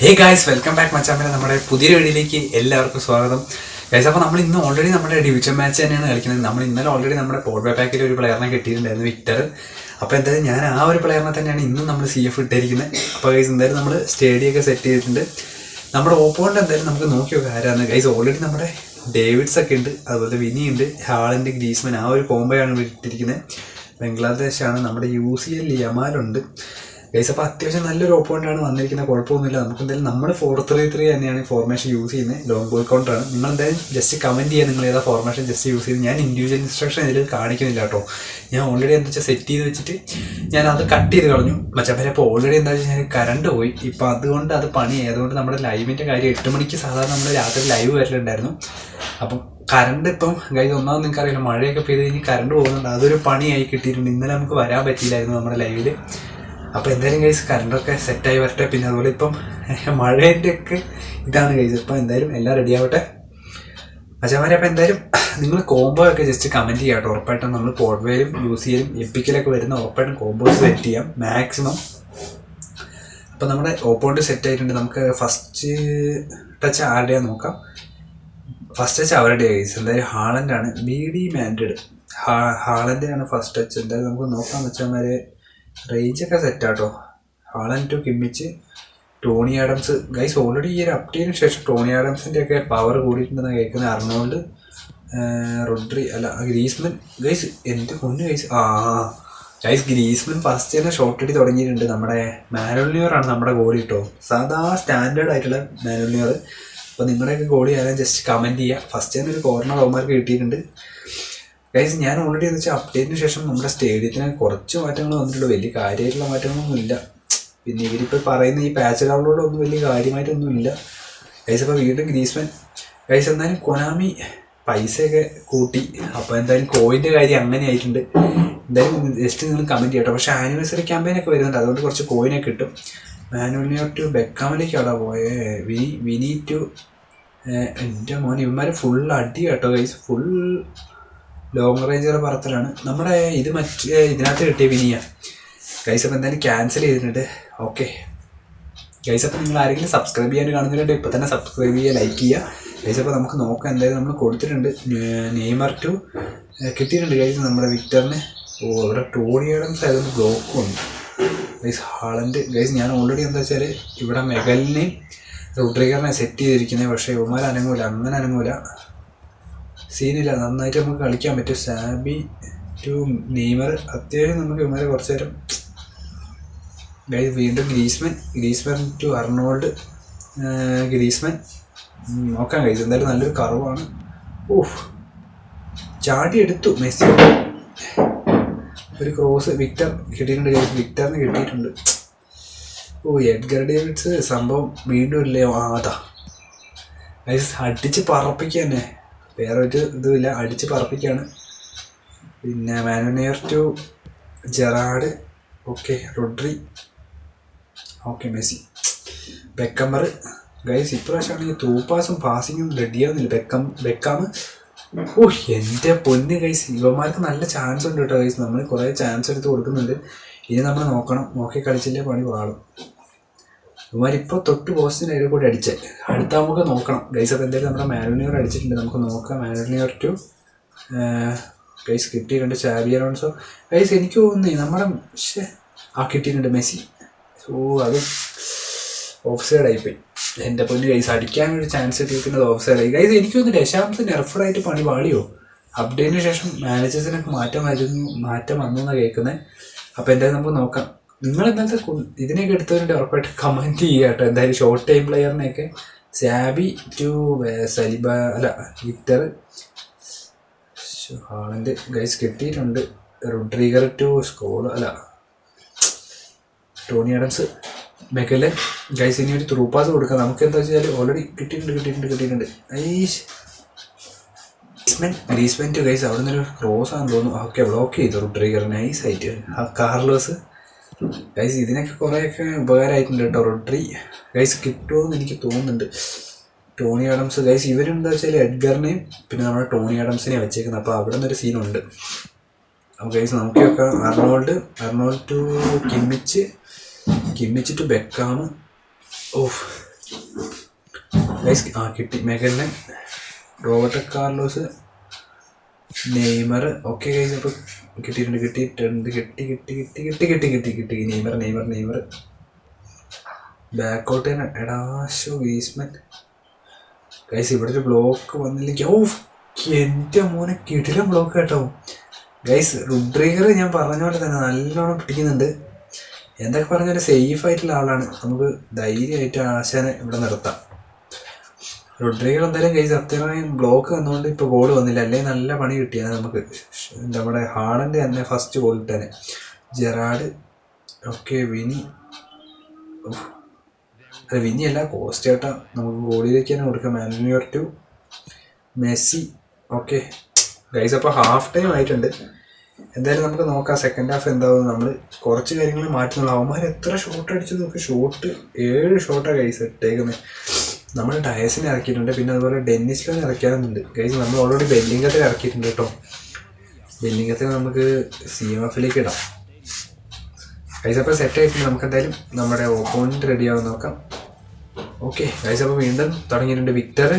ഹേ guys welcome back മച്ചാമ്പല നമ്മുടെ പുതിയ വീഡിയോയിലേക്ക് എല്ലാവർക്കും സ്വാഗതം. ഗൈസ് അപ്പോൾ നമ്മൾ ഇന്ന് ഓൾറെഡി നമ്മുടെ ഡിവിഷൻ മാച്ച് തന്നെയാണ് കളിക്കുന്നത്. നമ്മൾ ഇന്നലെ ഓൾറെഡി നമ്മുടെ പോർവേ പാക്കിൽ ഒരു പ്ലെയറിനെ കിട്ടിയിട്ടുണ്ടായിരുന്നു വിക്ടർ അപ്പോൾ എന്തായാലും ഞാൻ ആ ഒരു പ്ലെയറിനെ തന്നെയാണ് ഇന്നും നമ്മൾ സി എഫ് ഇട്ടിരിക്കുന്നത്. അപ്പോൾ ഗൈസ് എന്തായാലും നമ്മൾ സ്റ്റേഡിയം ഒക്കെ സെറ്റ് ചെയ്തിട്ടുണ്ട്. നമ്മുടെ ഓപ്പോണ്ട് എന്തായാലും നമുക്ക് നോക്കി നോക്കുക ആരാണ്. ഗൈസ് ഓൾറെഡി നമ്മുടെ ഡേവിഡ്സ് ഒക്കെ ഉണ്ട്. അതുപോലെ വിനി ഉണ്ട്. ഹാളന്റെ ഗ്രീസ്മൻ ആ ഒരു കോംബോയാണ് ഇട്ടിരിക്കുന്നത് ബംഗ്ലാദേശാണ് നമ്മുടെ യു സി എൽ യമാലുണ്ട് ഗൈസ് അപ്പോൾ അത്യാവശ്യം നല്ലൊരു ഓപ്പോണന്റാണ് വന്നിരിക്കുന്നത് കുഴപ്പമൊന്നുമില്ല. നമുക്ക് എന്തായാലും നമ്മൾ ഫോർ ത്രീ ത്രീ തന്നെയാണ് ഫോർമേഷൻ യൂസ് ചെയ്യുന്നത്. ലോങ് ബോൾ കൗണ്ടറാണ് നിങ്ങൾ എന്തായാലും ജസ്റ്റ് കമന്റ് ചെയ്യുക നിങ്ങൾ ഏതാ ഫോർമേഷൻ ജസ്റ്റ് യൂസ് ചെയ്ത് ഞാൻ ഇൻഡിവിജ്വൽ ഇൻസ്ട്രക്ഷൻ ഇതിൽ കാണിക്കുന്നില്ല കേട്ടോ. ഞാൻ ഓൾറെഡി എന്താ വെച്ചാൽ സെറ്റ് ചെയ്ത് വെച്ചിട്ട് ഞാൻ അത് കട്ട് ചെയ്ത് കളഞ്ഞു. മച്ചപ്പനെ അപ്പോൾ ഓൾറെഡി എന്താ വെച്ചാൽ കറണ്ട് പോയി. ഇപ്പോൾ അതുകൊണ്ട് അത് പണി അതുകൊണ്ട് നമ്മുടെ ലൈവിന്റെ കാര്യം എട്ട് മണിക്ക് സാധാരണ നമ്മൾ രാത്രി ലൈവ് വരലുണ്ടായിരുന്നു. അപ്പം കറണ്ട് ഇപ്പം ഗൈസ് ഒന്നാമത് നിങ്ങൾക്ക് അറിയില്ല മഴയൊക്കെ പെയ്ത് കഴിഞ്ഞ് കറണ്ട് പോകുന്നുണ്ട്. അതൊരു പണിയായി കിട്ടിയിട്ടുണ്ട്. ഇന്നലെ നമുക്ക് വരാൻ പറ്റിയില്ലായിരുന്നു നമ്മുടെ ലൈവിൽ അപ്പോൾ എന്തായാലും കഴിച്ച് കറണ്ടൊക്കെ സെറ്റായി വരട്ടെ. പിന്നെ അതുപോലെ ഇപ്പം മഴേന്റെ ഒക്കെ ഇതാണ് കഴിച്ചത് ഇപ്പം എന്തായാലും എല്ലാം റെഡി ആവട്ടെ. അച്ഛന്മാരെ അപ്പോൾ എന്തായാലും നിങ്ങൾ കോംബോ ഒക്കെ ജസ്റ്റ് കമന്റ് ചെയ്യാം കേട്ടോ. ഉറപ്പായിട്ടും നമ്മൾ പോഡ്വേലും യൂസ് ചെയ്യലും എപ്പിക്കലൊക്കെ വരുന്ന ഉറപ്പായിട്ടും കോംബോ സെറ്റ് ചെയ്യാം മാക്സിമം അപ്പോൾ നമ്മുടെ ഓപ്പോണ്ട് സെറ്റ് ആയിട്ടുണ്ട്. നമുക്ക് ഫസ്റ്റ് ടച്ച് ആരുടെയാ നോക്കാം. ഫസ്റ്റ് ടച്ച് അവരുടെ ഗൈസ് എന്തായാലും ഹാളന്റാണ് ബി ഡി മാൻഡഡ് ഹാ ഹാളന്റെയാണ് ഫസ്റ്റ് ടച്ച് എന്തായാലും നമുക്ക് നോക്കാം വെച്ചാൽ റേഞ്ചൊക്കെ സെറ്റാട്ടോ Haaland to Kimmich Tony Adams guys already ഈ ഒരു അപ്ഡേറ്റിന് ശേഷം ടോണി ആഡംസിന്റെ ഒക്കെ പവർ കൂടിയിട്ടുണ്ടെന്ന് കേൾക്കുന്നത് അർണോൾഡ് റൊഡ്രി അല്ല ഗ്രീസ്മൻ ഗൈസ് എന്ത് പൊന്ന് ഗൈസ് ആ ഗൈസ് ഗ്രീസ്മൻ ഫസ്റ്റ് തന്നെ ഷോട്ട് അടി തുടങ്ങിയിട്ടുണ്ട്. നമ്മുടെ മാനുവലിയോറാണ് നമ്മുടെ ഗോളി കേട്ടോ സാധാ സ്റ്റാൻഡേർഡ് ആയിട്ടുള്ള മാനുവൽ അപ്പോൾ നിങ്ങളുടെയൊക്കെ ഗോളി ആയാലും ജസ്റ്റ് കമന്റ് ചെയ്യുക ഫസ്റ്റ് തന്നെ ഒരു കോർണർ അവന്മാർക്ക് കിട്ടിയിട്ടുണ്ട്. ഗൈസ് ഞാൻ ഓൾറെഡി എന്ന് വെച്ചാൽ അപ്ഡേറ്റിന് ശേഷം നമ്മുടെ സ്റ്റേഡിയത്തിന് കുറച്ച് മാറ്റങ്ങൾ വന്നിട്ടുള്ളൂ. വലിയ കാര്യമായിട്ടുള്ള മാറ്റങ്ങളൊന്നും ഇല്ല പിന്നെ ഇവരിപ്പോൾ പറയുന്ന ഈ പാച്ച് ഡൗൺലോഡ് ഒന്നും വലിയ കാര്യമായിട്ടൊന്നും ഇല്ല ഗൈസ് അപ്പോൾ വീണ്ടും ഗ്രീസ്മൻ. ഗൈസ് എന്തായാലും കൊനാമി പൈസയൊക്കെ കൂട്ടി. അപ്പോൾ എന്തായാലും കോയിന്റെ കാര്യം അങ്ങനെ ആയിട്ടുണ്ട്. എന്തായാലും ജസ്റ്റ് നിങ്ങൾ കമന്റ് ചെയ്യട്ടോ. പക്ഷേ ആനിവേഴ്സറി ക്യാമ്പയിനൊക്കെ വരുന്നുണ്ട്. അതുകൊണ്ട് കുറച്ച് കോയിനൊക്കെ കിട്ടും. മാനുവലിനെ ടു ബെക്കാമിലേക്ക് അവിടെ പോയേ. വിനി വിനി ടു എന്റെ മോൻ ഇവന്മാർ ഫുൾ അടി കേട്ടോ ഗൈസ് ഫുൾ ലോങ് റേഞ്ചർ പറത്തലാണ്. നമ്മുടെ ഇത് മറ്റേ ഇതിനകത്ത് കിട്ടിയ വിനിയ. ഗൈസ് അപ്പോൾ എന്തായാലും ക്യാൻസൽ ചെയ്തിട്ടുണ്ട്. ഓക്കെ ഗൈസ് നിങ്ങൾ ആരെങ്കിലും സബ്സ്ക്രൈബ് ചെയ്യാൻ കാണുന്നുണ്ട് ഇപ്പം തന്നെ സബ്സ്ക്രൈബ് ചെയ്യുക ലൈക്ക് ചെയ്യുക. ഗൈസ് അപ്പോൾ നമുക്ക് നോക്കാം. എന്തായാലും നമ്മൾ കൊടുത്തിട്ടുണ്ട്. നെയ്മർ ടു കിട്ടിയിട്ടുണ്ട് ഗൈസ് നമ്മുടെ വിക്ടറിന്. ഓ അവിടെ ടോണി ആഡംസ് ആയതുകൊണ്ട് ബ്ലോക്കും ഉണ്ട് ഗൈസ് ഹാളന്റെ ഗൈസ് ഞാൻ ഓൾറെഡി എന്താ വെച്ചാൽ ഇവിടെ മെഗലിനെയും റൂട്രിഗറിനെ സെറ്റ് ചെയ്തിരിക്കുന്നത്. പക്ഷേ ഇവന്മാർ അനങ്ങൂല. അങ്ങനെ അനങ്ങൂല. സീനില്ല നന്നായിട്ട് നമുക്ക് കളിക്കാൻ പറ്റും. സാബി ടു നെയ്മർ അത്യാവശ്യം നമുക്ക് ഇവന്മാരെ കുറച്ച് നേരം വീണ്ടും Griezmann Griezmann to Arnold Griezmann. നോക്കാൻ കഴിച്ചു എന്തായാലും നല്ലൊരു കറവാണ്. ഓഹ് ചാടി എടുത്തു മെസ്സി. ഒരു ക്രോസ് വിക്ടർ കിട്ടിയിട്ടുണ്ട് വിക്ടറിന് കിട്ടിയിട്ടുണ്ട്. ഓ എഡ്ഗർ ഡേവിഡ്സ് സംഭവം വീണ്ടും ഇല്ലേ? ആ അതാ. അടിച്ച് പറപ്പിക്കുക തന്നെ. വേറെ ഒരു ഇതുമില്ല. അടിച്ച് പറപ്പിക്കുകയാണ് പിന്നെ Manuel Neuer to Gerrard. Okay Rodri. Okay Messi. Beckenbauer guys ഇപ്രാവശ്യമാണെങ്കിൽ തൂപ്പാസും പാസിങ്ങും റെഡിയാവുന്നില്ല. ബെക്കം ബെക്കാം ഓ എന്റെ പൊന്ന് ഗൈസ്. ഇവന്മാർക്ക് നല്ല ചാൻസ് ഉണ്ട് കേട്ടോ ഗൈസ്. നമ്മൾ കുറേ ചാൻസ് എടുത്ത് കൊടുക്കുന്നുണ്ട്. ഇനി നമ്മൾ നോക്കണം. നോക്കി കളിച്ചില്ലേ പണി പാടും ഇവന്മാരിപ്പോൾ തൊട്ട് പോസ്റ്റിന് ഇടയിൽ കൂടി അടിച്ച്. അടുത്ത നമുക്ക് നോക്കണം. ഗൈസ് അപ്പോൾ എന്തായാലും നമ്മുടെ മാനുനിയർ അടിച്ചിട്ടുണ്ട്. നമുക്ക് നോക്കാം. മാലിനിയർ ടു ഗൈസ് കിട്ടിയിട്ടുണ്ട്. ചാബി അലോൺസോ ഗൈസ് എനിക്ക് തോന്നുന്നു നമ്മുടെ ആ കിട്ടിയിട്ടുണ്ട് മെസ്സി. ഓ അത് ഓഫ് സൈഡ് ആയിപ്പോയി എന്റെ പൊന്ന് ഗൈസ് അടിക്കാൻ ഒരു ചാൻസ് കിട്ടിയിരിക്കുന്നത് ഓഫ് സൈഡ് ആയി ഗൈസ് എനിക്ക് തോന്നുന്നു ദശാംശം നെർഫഡായിട്ട് പണി പാടിയോ അപ്ഡേറ്റിന് ശേഷം മാനേജേഴ്സിനൊക്കെ മാറ്റം വരുന്നു മാറ്റം വന്നു എന്നാണ് കേൾക്കുന്നത് അപ്പോൾ എന്തായാലും നമുക്ക് നോക്കാം. നിങ്ങൾ ഇന്നത്തെ ഇതിനൊക്കെ എടുത്തവരുടെ ഉറപ്പായിട്ട് കമന്റ് ചെയ്യുക കേട്ടോ എന്തായാലും ഷോർട്ട് ടൈം പ്ലെയറിനെയൊക്കെ സാബി ടു സലിബ അല്ല വിക്ടർ. ഹാളന്റെ ഗൈസ് കിട്ടിയിട്ടുണ്ട്. റോഡ്രിഗർ ടു സ്കോൾ അല്ല. ടോണി ആഡംസ് മെഗലൻ ഗൈസ് ഇനി ഒരു ത്രൂ പാസ് കൊടുക്കാം. നമുക്ക് എന്താ വെച്ചാൽ ഓൾറെഡി കിട്ടിയിട്ടുണ്ട് കിട്ടിയിട്ടുണ്ട് കിട്ടിയിട്ടുണ്ട്. ഐഷ് ഗ്രീസ്മെൻ ഗൈസ് അവിടെ നിന്നൊരു ക്രോസ് ആണെന്ന് തോന്നുന്നു. ഓക്കെ ബ്ലോക്ക് ചെയ്തു റൊഡ്രീഗർ. നൈസ് ആയിട്ട്. ആ കാർലോസ് ഗൈസ് ഇതിനൊക്കെ കുറേയൊക്കെ ഉപകാരമായിട്ടുണ്ട് കേട്ടോ. റൊഡ്രി ഗൈസ് കിട്ടുമെന്ന് എനിക്ക് തോന്നുന്നുണ്ട്. ടോണി ആഡംസ് ഗൈസ് ഇവരെന്താ വെച്ചാൽ എഡ്ഗറിനെയും പിന്നെ നമ്മുടെ ടോണി ആഡംസിനെയും വെച്ചേക്കുന്നത്. അപ്പോൾ അവിടെ നിന്നൊരു സീനുണ്ട് അപ്പോൾ ഗൈസ് നമുക്കൊക്കെ Arnold Arnold to Kimmich Kimmich to Beckham oh guys ആ കിട്ടി. മെഗലിന് Robert Carlos Neymar. Okay guys അപ്പോൾ കിട്ടിയിട്ടുണ്ട് കിട്ടിയിട്ടുണ്ട് കിട്ടി കിട്ടി കിട്ടി കിട്ടി കിട്ടി കിട്ടി കിട്ടി. Neymar Neymar Neymar. ബാക്കോട്ട് തന്നെ. എടാശോ വീസ്മൻ ഗൈസ് ഇവിടെ ഒരു ബ്ലോക്ക് വന്നില്ലെങ്കിൽ ഓ എന്റെ മോനെ കിടിലം ബ്ലോക്ക് കേട്ടോ. ഗൈസ് റുഡ്രീഗർ ഞാൻ പറഞ്ഞ പോലെ തന്നെ നല്ലോണം പിടിക്കുന്നുണ്ട്. എന്തൊക്കെ പറഞ്ഞാലും സേഫ് ആയിട്ടുള്ള ആളാണ്. നമുക്ക് ധൈര്യമായിട്ട് ആശാനെ ഇവിടെ നിർത്താം. റുഡ്രിഗർ എന്തായാലും കഴിച്ച് അത്രയും ബ്ലോക്ക് വന്നുകൊണ്ട് ഇപ്പോൾ ഗോൾ വന്നില്ല. അല്ലെങ്കിൽ നല്ല പണി കിട്ടിയാണ് നമുക്ക്. നമ്മുടെ ഹാളന്റെ തന്നെ ഫസ്റ്റ് ഗോൾ ഇട്ടേനെ ജെറാഡ് ഓക്കെ വിനി. അല്ല വിനി അല്ല കോസ്റ്റ് ചേട്ടാ നമുക്ക് ഗോളിയിലേക്ക് തന്നെ കൊടുക്കാം. Manuel to Messi. Okay guys അപ്പോൾ ഹാഫ് ടൈം ആയിട്ടുണ്ട്. എന്തായാലും നമുക്ക് നോക്കാം സെക്കൻഡ് ഹാഫ് എന്താവും. നമ്മൾ കുറച്ച് കാര്യങ്ങൾ മാറ്റുന്നുള്ളൂ. അവന്മാർ എത്ര ഷോട്ട് അടിച്ചു നമുക്ക് ഷോട്ട് ഏഴ് ഷോട്ടാണ് ഗൈസ് ഇട്ടേക്കുന്നത് നമ്മൾ ഡയസിന് ഇറക്കിയിട്ടുണ്ട് പിന്നെ അതുപോലെ ഡെന്നിസിലും ഇറക്കാറുണ്ട് ഗൈസ് നമ്മൾ ഓൾറെഡി ബെല്ലിംഗത്തിൽ ഇറക്കിയിട്ടുണ്ട് കേട്ടോ. ബെല്ലിംഗത്തിൽ നമുക്ക് സി എം എഫിലേക്ക് ഇടാം. ഗൈസ് അപ്പോൾ സെറ്റ് ആയിട്ടുണ്ട്. നമുക്ക് എന്തായാലും നമ്മുടെ ഓപ്പോണന്റ് റെഡി നോക്കാം. ഓക്കെ ഗൈസ് അപ്പോൾ വീണ്ടും തുടങ്ങിയിട്ടുണ്ട് വിക്ടർ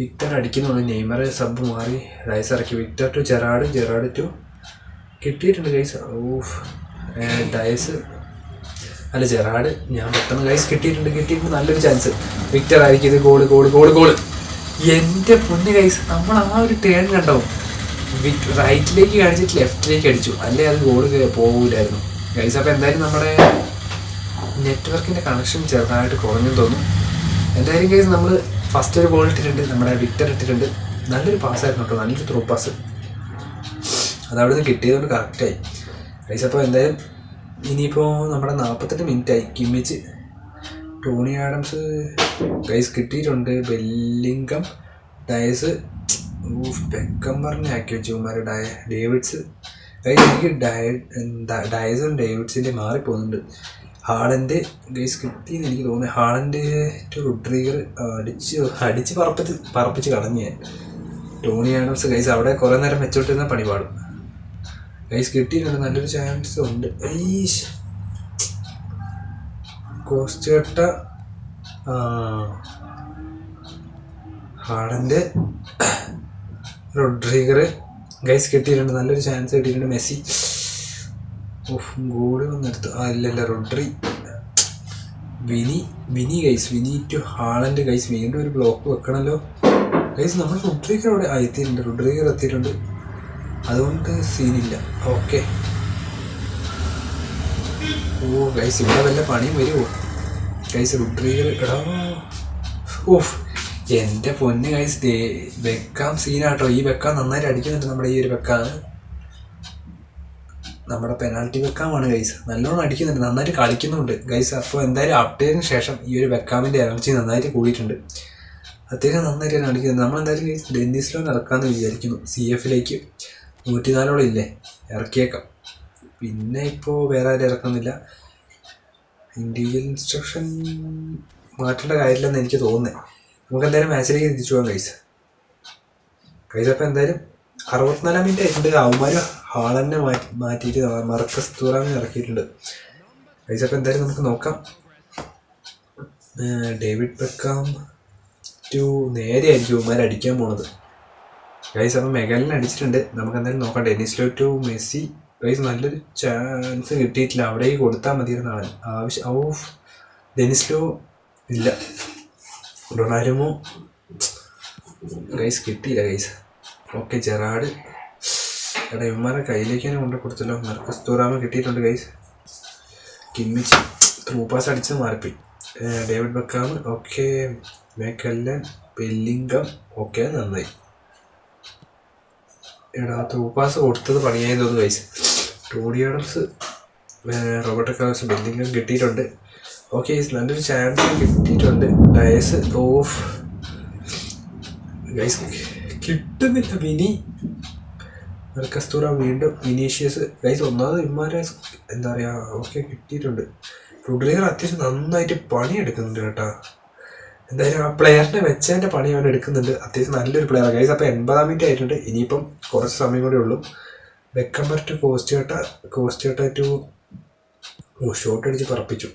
വിക്ടർ അടിക്കുന്നുള്ളൂ. നെയ്മർ സബ് മാറി. റൈസ് ഇറക്കി. Victor to Gerrard Gerrard to കിട്ടിയിട്ടുണ്ട് ഗൈസ് ഓഫ് ഡയസ് അല്ല ജെറാഡ് ഞാൻ പെട്ടെന്ന് കൈസ് കിട്ടിയിട്ടുണ്ട് കിട്ടിയിട്ടുണ്ട് നല്ലൊരു ചാൻസ് വിക്ടർ ആയിരിക്കും ഇത് ഗോൾ ഗോൾ ഗോൾ ഗോൾ എന്റെ പൊന്ന് കൈസ് നമ്മൾ ആ ഒരു ടേൺ കണ്ടോ റൈറ്റിലേക്ക് കാണിച്ചിട്ട് ലെഫ്റ്റിലേക്ക് അടിച്ചു. അല്ലേ അത് ഗോൾ പോകില്ലായിരുന്നു ഗൈസ് അപ്പോൾ എന്തായാലും നമ്മുടെ നെറ്റ്വർക്കിന്റെ കണക്ഷൻ ചെറുതായിട്ട് കുറഞ്ഞു തോന്നും എന്തായാലും ഗൈസ് നമ്മൾ ഫസ്റ്റ് ഒരു ബോൾ ഇട്ടിട്ടുണ്ട് നമ്മുടെ വിക്ടർ ഇട്ടിട്ടുണ്ട്. നല്ലൊരു പാസ്സായിരുന്നു കേട്ടോ നല്ലൊരു ത്രൂ പാസ് അത് അവിടെ നിന്ന് കിട്ടിയതുകൊണ്ട് കറക്റ്റായി ഗൈസ് അപ്പോൾ എന്തായാലും ഇനിയിപ്പോൾ നമ്മുടെ നാൽപ്പത്തെട്ട് മിനിറ്റ് ആയി കിമ്മിച്ച്. ടോണി ആഡംസ് ഗൈസ് കിട്ടിയിട്ടുണ്ട്. Bellingham Dias. ബെക്കം പറഞ്ഞ് ആക്കി വെച്ചു ഇവന്മാർ ഡയ ഡേവിഡ്സ്. ഗൈസ് എനിക്ക് ഡയ ഡയസും ഡേവിഡ്സിന്റെ മാറിപ്പോകുന്നുണ്ട്. ഹാളന്റെ ഗൈസ് കിട്ടിയെന്ന് എനിക്ക് തോന്നുന്നു. ഹാളന്റെ റുഡ്രീഗർ അടിച്ച് അടിച്ച് പറപ്പിച്ച് പറപ്പിച്ച് കളഞ്ഞു ടോണി ആഡംസ് ഗൈസ് അവിടെ കുറേ നേരം മെച്ചോട്ടിരുന്ന പണി പാടും. ഗൈസ് കിട്ടിയിട്ടുണ്ട്. നല്ലൊരു ചാൻസ് ഉണ്ട്. കോസ്റ്റ് കട്ട ഹാളന്റെ റൊഡ്രീഗർ ഗൈസ് കിട്ടിയിട്ടുണ്ട്. നല്ലൊരു ചാൻസ് കിട്ടിയിട്ടുണ്ട്. മെസ്സി. ഓഫ് ഗോളി വന്നെടുത്തു. ആ ഇല്ലല്ല Rodri. Vini Vini guys Vini to ഹാളന്റെ guys വീണ്ടും ഒരു ബ്ലോക്ക് വെക്കണമല്ലോ ഗൈസ് നമ്മൾ റുഡ്രീഗർ അവിടെ എത്തിയിട്ടുണ്ട്. റുഡ്രീഗർ എത്തിയിട്ടുണ്ട്. അതുകൊണ്ട് സീനില്ല. ഓക്കെ. ഓ ഗൈസ് ഇവിടെ വല്ല പണിയും വരുമോ ഗൈസ് റുഡ്രീഗർ എടാ. ഓഫ് എന്റെ പൊന്ന് ഗൈസ് വെക്കാം സീനാട്ടോ. ഈ വെക്കാം നന്നായിട്ട് അടിക്കുന്നുണ്ട് നമ്മുടെ ഈ ഒരു വെക്കാണ് നമ്മുടെ പെനാൾട്ടി വെക്കാമാണ് ഗൈസ് നല്ലോണം അടിക്കുന്നുണ്ട് നന്നായിട്ട് കളിക്കുന്നുണ്ട്. ഗൈസ് അപ്പോൾ എന്തായാലും അപ്ഡേറ്റിന് ശേഷം ഈ ഒരു വെക്കാമിന്റെ എനർജി നന്നായിട്ട് കൂടിയിട്ടുണ്ട്. അദ്ദേഹം നന്നായിട്ട് കളിക്കുന്നത് നമ്മൾ എന്തായാലും ഗൈസ് ഡെന്നിസിലോൺ ഇറക്കാമെന്ന് വിചാരിക്കുന്നു. സി എഫിലേക്ക് നൂറ്റിനാലോളം ഇല്ലേ ഇറക്കിയേക്കാം. പിന്നെ ഇപ്പോൾ വേറെ ആരും ഇറക്കുന്നില്ല ഇൻഡിവിജ്വൽ ഇൻസ്ട്രക്ഷൻ മാറ്റേണ്ട കാര്യമില്ലെന്ന് എനിക്ക് തോന്നുന്നത് നമുക്ക് എന്തായാലും മാച്ചിലേക്ക് തിരിച്ചു പോകാം ഗൈസ് ഗൈസ് അപ്പോൾ എന്തായാലും അറുപത്തിനാലാം മിനിറ്റ് ആയിട്ടുണ്ട്. അവന്മാർ ഹാളന്നെ മാറ്റി മാറ്റിയിട്ട് മറക്കസ് തൂറാമിന് ഇറക്കിയിട്ടുണ്ട്. ഗൈസ് അപ്പോൾ എന്തായാലും നമുക്ക് നോക്കാം. ഡേവിഡ് ബെക്കാം ടു നേരെയായിരിക്കും അവന്മാർ അടിക്കാൻ പോണത്. ഗൈസ് അപ്പം മെഗലിനെ അടിച്ചിട്ടുണ്ട്. നമുക്ക് എന്തായാലും നോക്കാം. Denis Law to Messi. Guys നല്ലൊരു ചാൻസ് കിട്ടിയിട്ടില്ല. അവിടേക്ക് കൊടുത്താൽ മതിയെന്നാണ് ആവശ്യം ഓ ഡെന്നിസ്ലോ ഇല്ല. ഡൊണാരുമോ ഗൈസ് കിട്ടിയില്ല ഗൈസ് ഓക്കെ ജെറാഡ്. എടാ ഇവന്മാരെ കയ്യിലേക്ക് തന്നെ കൊണ്ട് കൊടുത്തല്ലോ. മർക്കസ് തൂറാമ കിട്ടിയിട്ടുണ്ട് ഗൈസ് കിമ്മിച്ച് ത്രൂ പാസ് അടിച്ച് മാറിപ്പി ഡേവിഡ് ബക്കാമ്. ഓക്കെ മേക്കല്ലൻ ബെല്ലിംഗം ഓക്കെ നന്നായി. എടാ തൂപ്പാസ് കൊടുത്തത് പണിയായി തോന്നുന്നു ഗൈസ് ടൂഡിയോഡംസ് റോബർട്ട് കാസ് ബെല്ലിംഗം കിട്ടിയിട്ടുണ്ട്. ഓക്കെ നല്ലൊരു ചാൻസ് കിട്ടിയിട്ടുണ്ട്. ഡയസ് ഓഫ് ഗൈസ് കിട്ടുന്നില്ല വിനി കസ്തൂറ വീണ്ടും ഇനീഷ്യസ് ഗൈസ് ഒന്നാമത് ഇമാരെ എന്താ പറയുക ഓക്കെ കിട്ടിയിട്ടുണ്ട്. റുഡ്രിഗർ അത്യാവശ്യം നന്നായിട്ട് പണിയെടുക്കുന്നുണ്ട് കേട്ടോ. എന്തായാലും ആ പ്ലെയറിനെ വെച്ചതിന്റെ പണി അവൻ എടുക്കുന്നുണ്ട്. അത്യാവശ്യം നല്ലൊരു പ്ലെയർ ഗൈസ് അപ്പോൾ എൺപതാം മിനിറ്റ് ആയിട്ടുണ്ട്. ഇനിയിപ്പം കുറച്ച് സമയം കൂടെ ഉള്ളൂ. വെക്കമ്പർ ടു കോസ്റ്റ് ചേട്ട കോസ്റ്റ് ടു ഓ ഷോട്ട് അടിച്ച് പറപ്പിച്ചു.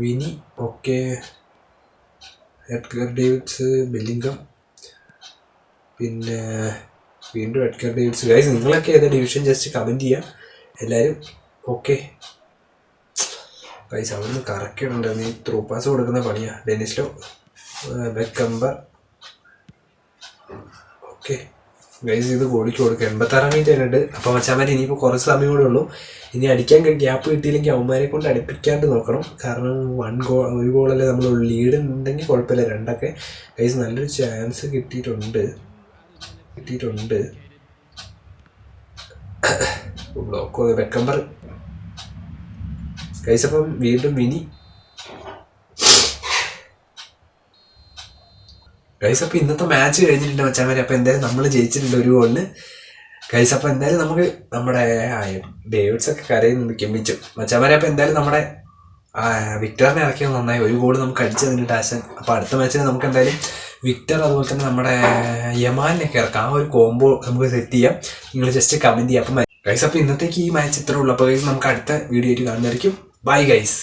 Vini okay. Edgar Davids Bellingham. പിന്നെ വീണ്ടും എഡ്ഗർ ഡേവിഡ്സ്. ഗൈസ് നിങ്ങളൊക്കെ ഏതാ ഡിവിഷൻ ജസ്റ്റ് കമന്റ് ചെയ്യുക എല്ലാവരും ഓക്കെ. ഗൈസ് അവിടുന്ന് കറക്കിടുണ്ട് നീ ത്രൂ പാസ് കൊടുക്കുന്ന പണിയാ. ഡെനിസ്ലോ ബെക്കംബർ. ഓക്കെ. ഗൈസ് ഇത് കോടിക്ക് കൊടുക്കുക എൺപത്താറാം മിനിറ്റ് ഉണ്ട് അപ്പോൾ മച്ചാമാർ ഇനിയിപ്പോൾ കുറച്ച് സമയം കൂടെ ഉള്ളൂ. ഇനി അടിക്കാൻ ഗ്യാപ്പ് കിട്ടിയില്ലെങ്കിൽ അവന്മാരെ കൊണ്ട് അടുപ്പിക്കാണ്ട് നോക്കണം. കാരണം വൺ ഗോൾ ഒരു ഗോളല്ലേ നമ്മൾ ലീഡ് ഉണ്ടെങ്കിൽ കുഴപ്പമില്ല. രണ്ടൊക്കെ ഗൈസ് നല്ലൊരു ചാൻസ് കിട്ടിയിട്ടുണ്ട്. കിട്ടിയിട്ടുണ്ട്. ബ്ലോക്ക് ബെക്കംബർ അപ്പം വീണ്ടും ഗൈസ് അപ്പോൾ ഇന്നത്തെ മാച്ച് കഴിഞ്ഞിട്ടുണ്ട് മച്ചാമാരെ അപ്പോൾ എന്തായാലും നമ്മൾ ജയിച്ചിട്ടുണ്ട് ഒരു ഗോളിന് അപ്പോൾ എന്തായാലും നമുക്ക് നമ്മുടെ ഡേവിഡ്സ് ഒക്കെ കരയുന്നുണ്ട് കെമ്മിച്ചു. മച്ചാമാരെ അപ്പോൾ എന്തായാലും നമ്മുടെ വിക്ടറിനെ ഇറക്കിയത് നന്നായി. ഒരു ഗോൾ നമുക്ക് അടിച്ചു തന്നിട്ട് ആശൻ. അപ്പോൾ അടുത്ത മാച്ചിൽ നമുക്ക് എന്തായാലും വിക്ടർ അതുപോലെ തന്നെ നമ്മുടെ യമാലിനൊക്കെ ഇറക്കാം. ആ ഒരു കോംബോ നമുക്ക് സെറ്റ് ചെയ്യാം. നിങ്ങൾ ജസ്റ്റ് കമന്റ് ചെയ്യാം. അപ്പം ഗൈസ് അപ്പോൾ ഇന്നത്തേക്ക് ഈ മാച്ച് ഇത്രേ ഉള്ളൂ. അപ്പോൾ നമുക്ക് അടുത്ത വീഡിയോ ആയിട്ട് കാണുന്നതായിരിക്കും. Bye guys